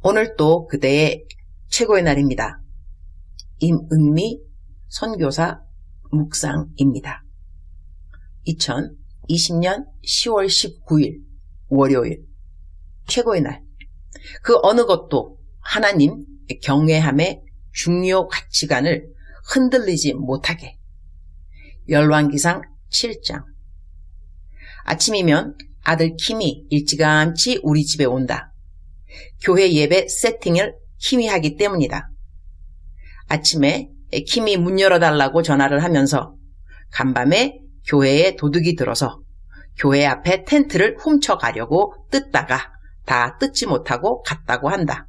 오늘 또 그대의 최고의 날입니다. 임은미 선교사 묵상입니다. 2020년 10월 19일 월요일 최고의 날. 그 어느 것도 하나님 경외함의 중요 가치관을 흔들리지 못하게. 열왕기상 7장. 아침이면 아들 킴이 일찌감치 우리 집에 온다. 교회 예배 세팅을 킴이 하기 때문이다. 아침에 킴이 문 열어달라고 전화를 하면서 간밤에 교회에 도둑이 들어서 교회 앞에 텐트를 훔쳐가려고 뜯다가 다 뜯지 못하고 갔다고 한다.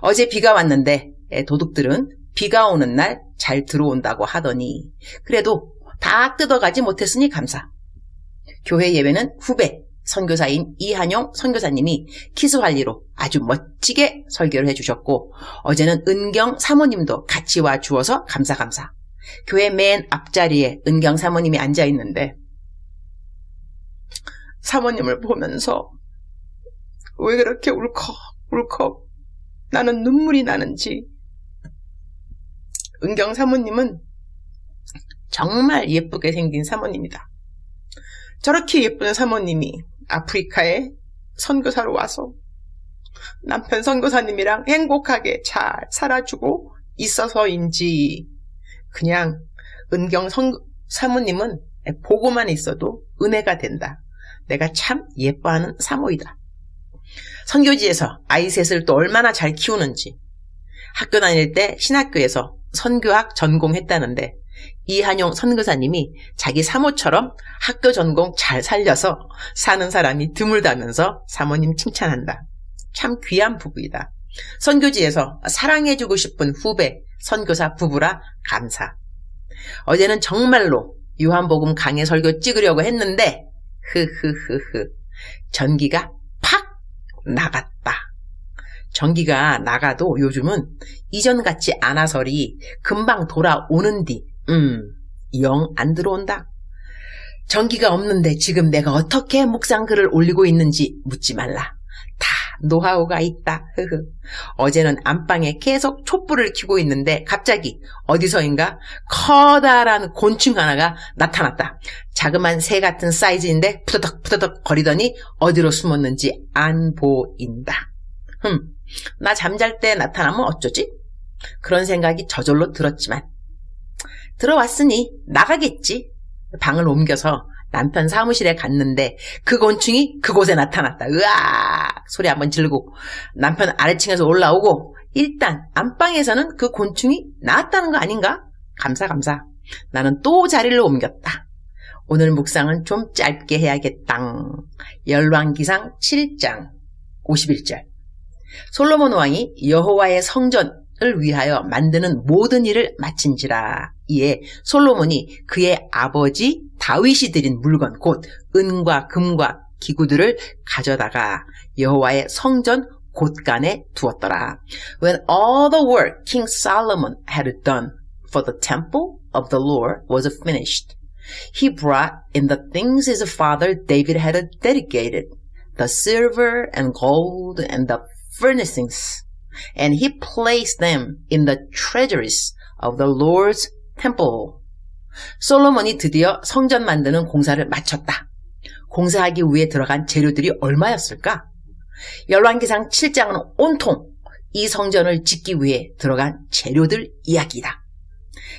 어제 비가 왔는데 도둑들은 비가 오는 날 잘 들어온다고 하더니 그래도 다 뜯어가지 못했으니 감사. 교회 예배는 후배 선교사인 이한용 선교사님이 키스활리로 아주 멋지게 설교를 해주셨고 어제는 은경 사모님도 같이 와 주어서 감사 감사. 교회 맨 앞자리에 은경 사모님이 앉아 있는데 사모님을 보면서 왜 그렇게 울컥 울컥 나는 눈물이 나는지 은경 사모님은 정말 예쁘게 생긴 사모님이다. 저렇게 예쁜 사모님이 아프리카에 선교사로 와서 남편 선교사님이랑 행복하게 잘 살아주고 있어서인지 그냥 은경 선, 사모님은 보고만 있어도 은혜가 된다. 내가 참 예뻐하는 사모이다. 선교지에서 아이 셋을 또 얼마나 잘 키우는지 학교 다닐 때 신학교에서 선교학 전공했다는데 이한용 선교사님이 자기 사모처럼 학교 전공 잘 살려서 사는 사람이 드물다면서 사모님 칭찬한다. 참 귀한 부부이다. 선교지에서 사랑해주고 싶은 후배 선교사 부부라 감사. 어제는 정말로 유한복음 강해 설교 찍으려고 했는데 흐흐흐흐 전기가 팍 나갔다. 전기가 나가도 요즘은 이전 같지 않아서리 금방 돌아오는디 음, 영 안 들어온다. 전기가 없는데 지금 내가 어떻게 묵상글을 올리고 있는지 묻지 말라. 다 노하우가 있다. 흐흐. 어제는 안방에 계속 촛불을 켜고 있는데 갑자기 어디서인가 커다란 곤충 하나가 나타났다. 자그만 새 같은 사이즈인데 푸드덕 푸드덕 거리더니 어디로 숨었는지 안 보인다. 흠, 나 잠잘 때 나타나면 어쩌지? 그런 생각이 저절로 들었지만 들어왔으니 나가겠지. 방을 옮겨서 남편 사무실에 갔는데 그 곤충이 그곳에 나타났다. 으악! 소리 한번 지르고 남편 아래층에서 올라오고 일단 안방에서는 그 곤충이 나왔다는 거 아닌가? 감사 감사. 나는 또 자리를 옮겼다. 오늘 묵상은 좀 짧게 해야겠다. 열왕기상 7장 51절. 솔로몬 왕이 여호와의 성전 을 위하여 만드는 모든 일을 마친지라. 이에 솔로몬이 그의 아버지 다윗이 드린 물건 곧 은과 금과 기구들을 가져다가 여호와의 성전 곳간에 두었더라. When all the work King Solomon had done for the temple of the Lord was finished, he brought in the things his father David had dedicated, the silver and gold and the furnishings and he placed them in the treasuries of the Lord's temple. 솔로몬이 드디어 성전 만드는 공사를 마쳤다. 공사하기 위해 들어간 재료들이 얼마였을까? 열왕기상 7장은 온통 이 성전을 짓기 위해 들어간 재료들 이야기다.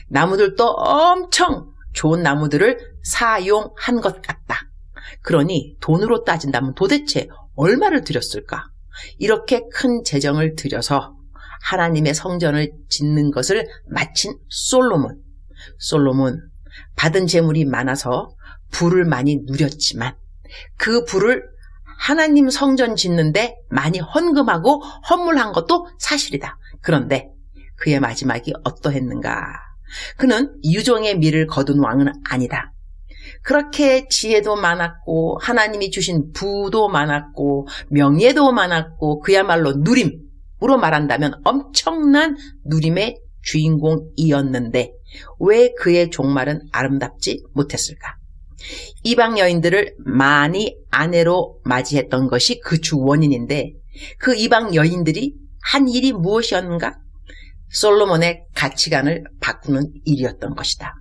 나무들도 엄청 좋은 나무들을 사용한 것 같다. 그러니 돈으로 따진다면 도대체 얼마를 들였을까? 이렇게 큰 재정을 들여서 하나님의 성전을 짓는 것을 마친 솔로몬. 솔로몬 받은 재물이 많아서 부를 많이 누렸지만 그 부를 하나님 성전 짓는데 많이 헌금하고 헌물한 것도 사실이다. 그런데 그의 마지막이 어떠했는가? 그는 유종의 미를 거둔 왕은 아니다. 그렇게 지혜도 많았고 하나님이 주신 부도 많았고 명예도 많았고 그야말로 누림으로 말한다면 엄청난 누림의 주인공이었는데 왜 그의 종말은 아름답지 못했을까? 이방 여인들을 많이 아내로 맞이했던 것이 그 주 원인인데 그 이방 여인들이 한 일이 무엇이었는가? 솔로몬의 가치관을 바꾸는 일이었던 것이다.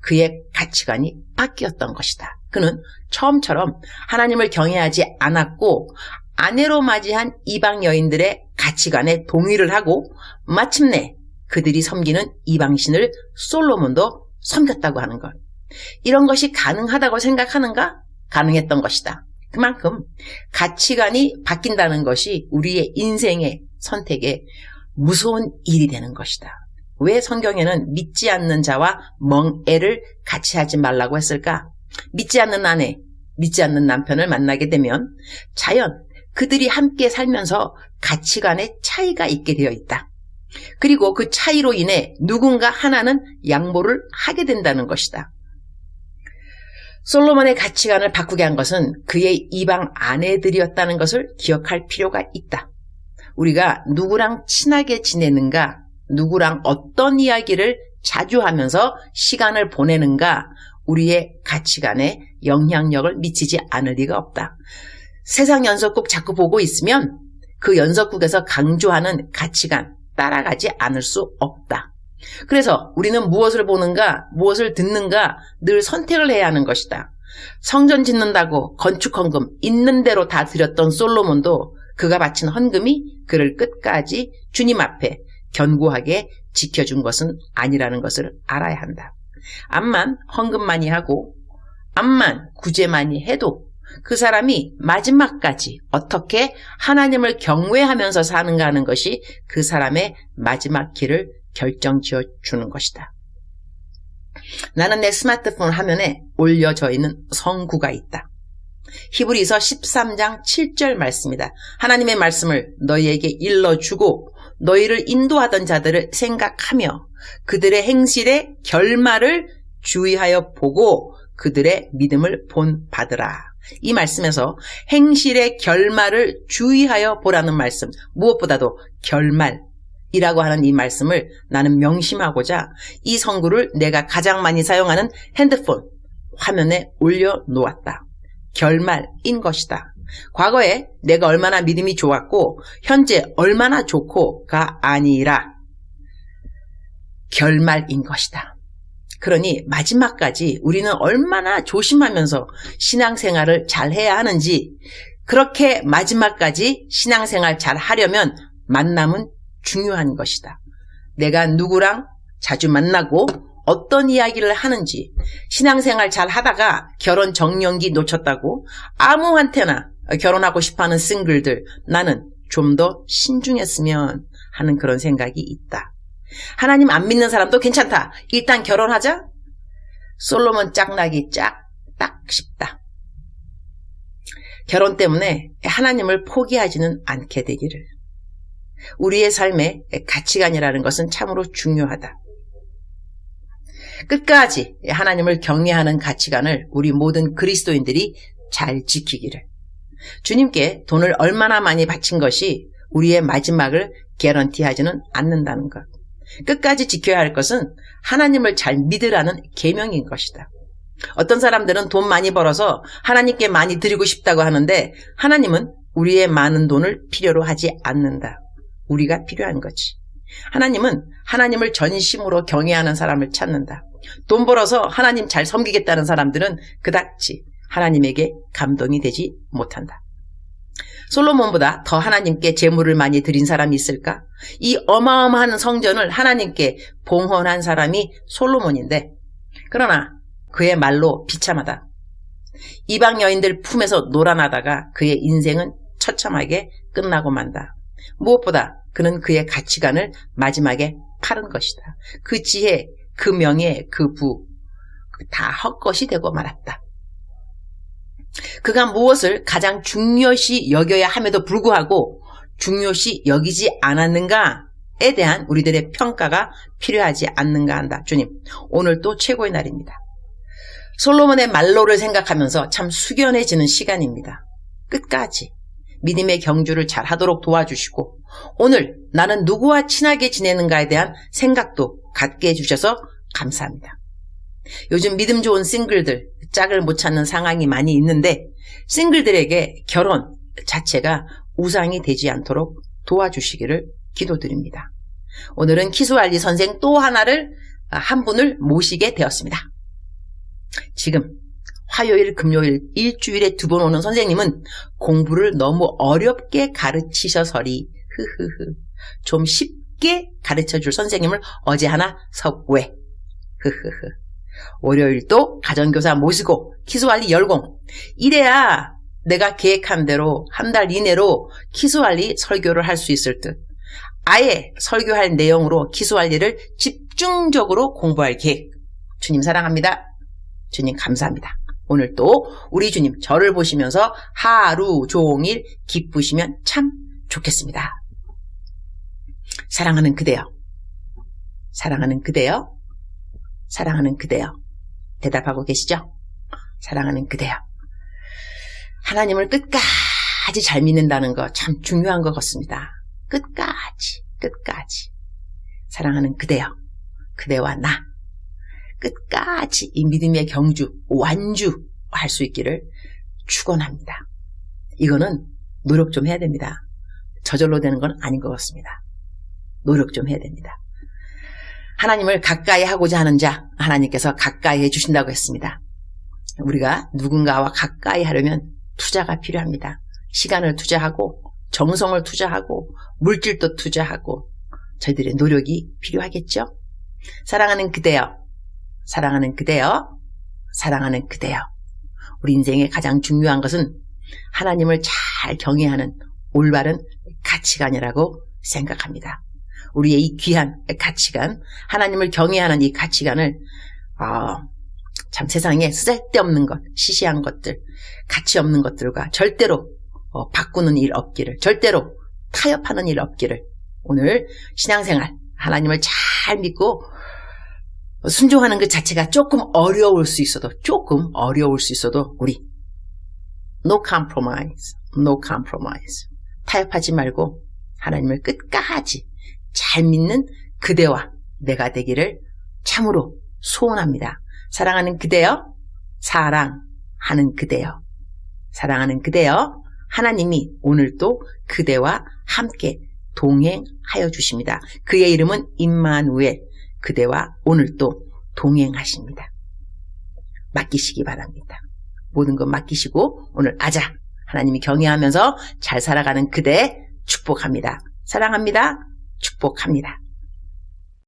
그의 가치관이 바뀌었던 것이다. 그는 처음처럼 하나님을 경외하지 않았고 아내로 맞이한 이방 여인들의 가치관에 동의를 하고 마침내 그들이 섬기는 이방신을 솔로몬도 섬겼다고 하는 것. 이런 것이 가능하다고 생각하는가? 가능했던 것이다. 그만큼 가치관이 바뀐다는 것이 우리의 인생의 선택에 무서운 일이 되는 것이다. 왜 성경에는 믿지 않는 자와 멍애를 같이 하지 말라고 했을까? 믿지 않는 아내, 믿지 않는 남편을 만나게 되면 자연 그들이 함께 살면서 가치관의 차이가 있게 되어 있다. 그리고 그 차이로 인해 누군가 하나는 양보를 하게 된다는 것이다. 솔로몬의 가치관을 바꾸게 한 것은 그의 이방 아내들이었다는 것을 기억할 필요가 있다. 우리가 누구랑 친하게 지내는가, 누구랑 어떤 이야기를 자주 하면서 시간을 보내는가, 우리의 가치관에 영향력을 미치지 않을 리가 없다. 세상 연속곡 자꾸 보고 있으면 그 연속국에서 강조하는 가치관 따라가지 않을 수 없다. 그래서 우리는 무엇을 보는가, 무엇을 듣는가 늘 선택을 해야 하는 것이다. 성전 짓는다고 건축 헌금 있는 대로 다 드렸던 솔로몬도 그가 바친 헌금이 그를 끝까지 주님 앞에 견고하게 지켜준 것은 아니라는 것을 알아야 한다. 암만 헌금 많이 하고 암만 구제 많이 해도 그 사람이 마지막까지 어떻게 하나님을 경외하면서 사는가 하는 것이 그 사람의 마지막 길을 결정지어 주는 것이다. 나는 내 스마트폰 화면에 올려져 있는 성구가 있다. 히브리서 13장 7절 말씀이다. 하나님의 말씀을 너희에게 일러주고 너희를 인도하던 자들을 생각하며 그들의 행실의 결말을 주의하여 보고 그들의 믿음을 본 받으라. 이 말씀에서 행실의 결말을 주의하여 보라는 말씀, 무엇보다도 결말 이라고 하는 이 말씀을 나는 명심하고자 이 성구를 내가 가장 많이 사용하는 핸드폰 화면에 올려놓았다. 결말인 것이다. 과거에 내가 얼마나 믿음이 좋았고 현재 얼마나 좋고가 아니라 결말인 것이다. 그러니 마지막까지 우리는 얼마나 조심하면서 신앙생활을 잘 해야 하는지 그렇게 마지막까지 신앙생활 잘 하려면 만남은 중요한 것이다. 내가 누구랑 자주 만나고 어떤 이야기를 하는지 신앙생활 잘 하다가 결혼 정년기 놓쳤다고 아무한테나 결혼하고 싶어하는 싱글들 나는 좀 더 신중했으면 하는 그런 생각이 있다. 하나님 안 믿는 사람도 괜찮다. 일단 결혼하자. 솔로몬 짝나기 짝딱 싶다. 결혼 때문에 하나님을 포기하지는 않게 되기를. 우리의 삶의 가치관이라는 것은 참으로 중요하다. 끝까지 하나님을 경외하는 가치관을 우리 모든 그리스도인들이 잘 지키기를. 주님께 돈을 얼마나 많이 바친 것이 우리의 마지막을 개런티하지는 않는다는 것. 끝까지 지켜야 할 것은 하나님을 잘 믿으라는 계명인 것이다. 어떤 사람들은 돈 많이 벌어서 하나님께 많이 드리고 싶다고 하는데 하나님은 우리의 많은 돈을 필요로 하지 않는다. 우리가 필요한 거지. 하나님은 하나님을 전심으로 경외하는 사람을 찾는다. 돈 벌어서 하나님 잘 섬기겠다는 사람들은 그닥지 하나님에게 감동이 되지 못한다. 솔로몬보다 더 하나님께 재물을 많이 드린 사람이 있을까? 이 어마어마한 성전을 하나님께 봉헌한 사람이 솔로몬인데, 그러나 그의 말로 비참하다. 이방 여인들 품에서 놀아나다가 그의 인생은 처참하게 끝나고 만다. 무엇보다 그는 그의 가치관을 마지막에 파는 것이다. 그 지혜, 그 명예, 그 부, 다 헛것이 되고 말았다. 그가 무엇을 가장 중요시 여겨야 함에도 불구하고 중요시 여기지 않았는가에 대한 우리들의 평가가 필요하지 않는가 한다. 주님, 오늘 또 최고의 날입니다. 솔로몬의 말로를 생각하면서 참 숙연해지는 시간입니다. 끝까지 믿음의 경주를 잘 하도록 도와주시고 오늘 나는 누구와 친하게 지내는가에 대한 생각도 갖게 해주셔서 감사합니다. 요즘 믿음 좋은 싱글들 짝을 못 찾는 상황이 많이 있는데 싱글들에게 결혼 자체가 우상이 되지 않도록 도와주시기를 기도드립니다. 오늘은 키수알리 선생 또 하나를 아, 한 분을 모시게 되었습니다. 지금 화요일, 금요일 일주일에 두 번 오는 선생님은 공부를 너무 어렵게 가르치셔서리 흐흐흐 좀 쉽게 가르쳐 줄 선생님을 어제 하나 섭외 흐흐흐 월요일도 가정교사 모시고 키수알리 열공 이래야 내가 계획한 대로 한 달 이내로 키수알리 설교를 할 수 있을 듯 아예 설교할 내용으로 키수알리를 집중적으로 공부할 계획 주님 사랑합니다 주님 감사합니다 오늘 또 우리 주님 저를 보시면서 하루 종일 기쁘시면 참 좋겠습니다. 사랑하는 그대여. 사랑하는 그대여. 사랑하는 그대여. 대답하고 계시죠? 사랑하는 그대여. 하나님을 끝까지 잘 믿는다는 거 참 중요한 것 같습니다. 끝까지, 끝까지. 사랑하는 그대여. 그대와 나. 끝까지 이 믿음의 경주, 완주할 수 있기를 축원합니다. 이거는 노력 좀 해야 됩니다. 저절로 되는 건 아닌 것 같습니다. 노력 좀 해야 됩니다. 하나님을 가까이 하고자 하는 자, 하나님께서 가까이 해주신다고 했습니다. 우리가 누군가와 가까이 하려면 투자가 필요합니다. 시간을 투자하고, 정성을 투자하고, 물질도 투자하고, 저희들의 노력이 필요하겠죠? 사랑하는 그대여, 사랑하는 그대여, 사랑하는 그대여. 우리 인생의 가장 중요한 것은 하나님을 잘 경외하는 올바른 가치관이라고 생각합니다. 우리의 이 귀한 가치관, 하나님을 경외하는 이 가치관을 어, 참 세상에 쓸데없는 것, 시시한 것들, 가치 없는 것들과 절대로 어, 바꾸는 일 없기를, 절대로 타협하는 일 없기를 오늘 신앙생활 하나님을 잘 믿고 순종하는 그 자체가 조금 어려울 수 있어도 조금 어려울 수 있어도 우리 no compromise, no compromise. 타협하지 말고 하나님을 끝까지 잘 믿는 그대와 내가 되기를 참으로 소원합니다. 사랑하는 그대여, 사랑하는 그대여, 사랑하는 그대여, 하나님이 오늘도 그대와 함께 동행하여 주십니다. 그의 이름은 임마누엘, 그대와 오늘도 동행하십니다. 맡기시기 바랍니다. 모든 것 맡기시고 오늘 아자 하나님이 경외하면서 잘 살아가는 그대 축복합니다. 사랑합니다. 축복합니다.